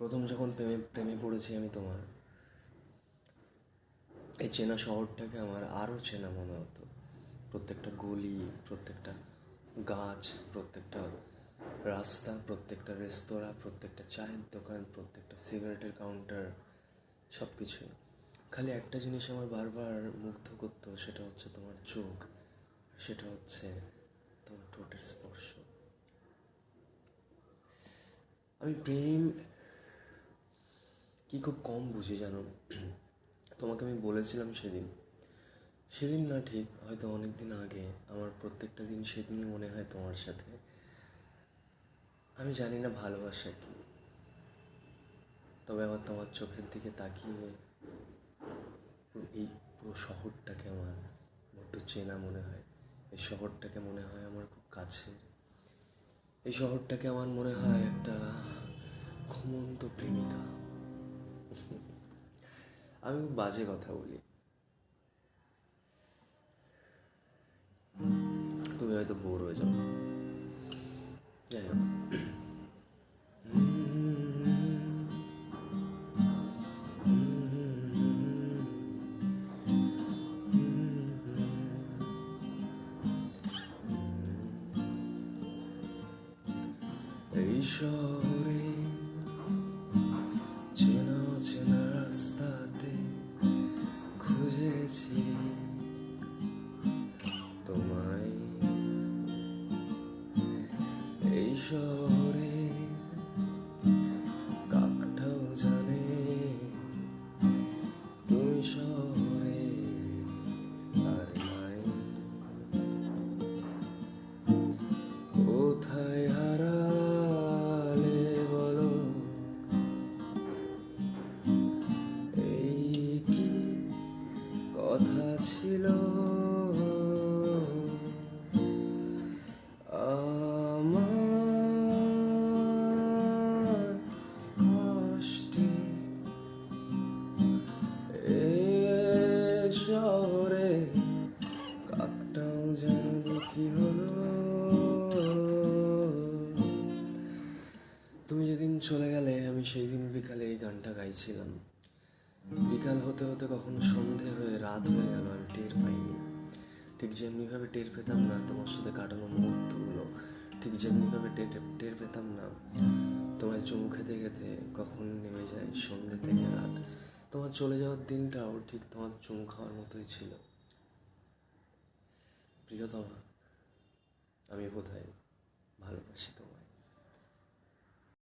প্রথম যখন প্রেমে প্রেমে পড়েছি আমি তোমার, এই চেনা শহরটাকে আমার আরও চেনা মনে হতো। প্রত্যেকটা গলি, প্রত্যেকটা গাছ, প্রত্যেকটা রাস্তা, প্রত্যেকটা রেস্তোরাঁ, প্রত্যেকটা চায়ের দোকান, প্রত্যেকটা সিগারেটের কাউন্টার সব কিছুই খালি একটা জিনিস আমার বারবার মুগ্ধ করতো, সেটা হচ্ছে তোমার চোখ সেটা হচ্ছে তোমার ঠোঁটের স্পর্শ। আমি প্রেম কি খুব কম বুঝি জানো? তোমাকে আমি বলেছিলাম সেদিন। সেদিন না ঠিক, হয়তো অনেক দিন আগে, আমার প্রত্যেকটা দিন সেদিনই মনে হয় তোমার সাথে। আমি জানি না ভালোবাসা কি। তবে আমার তোমার চোখের দিকে তাকিয়ে এই পুরো শহরটাকে আমার বড্ড চেনা মনে হয়। এই শহরটাকে মনে হয় আমার খুব কাছে। এই শহরটাকে আমার মনে হয় একটা ঘুমন্ত প্রেমিকা। আমি খুব বাজে কথা বলি তুমি হয়তো বোর হয়ে যাও যাই হোক এই শহরে খুঁজেছি তোমায়। এই শহরে ছিল। এ কাকটাও যেন হলো। তুমি যেদিন চলে গেলে, আমি সেই দিন বিকালে এই গানটা গাইছিলাম। বিকাল হতে হতে কখন সন্ধে হয়ে রাত হয়ে গেল, আমি টের পাইনি। ঠিক যেমনিভাবে টের পেতাম না, তোমার সাথে কাটানো মুহূর্তগুলো, ঠিক যেমনিভাবে টের টের পেতাম না, তোমায় চুমু খেতে খেতে কখন নেমে যায় সন্ধে থেকে রাত। তোমার চলে যাওয়ার দিনটাও ঠিক তোমার চুমু খাওয়ার মতোই ছিল। প্রিয়তমা, আমি বোধহয় ভালোবাসি তোমায়।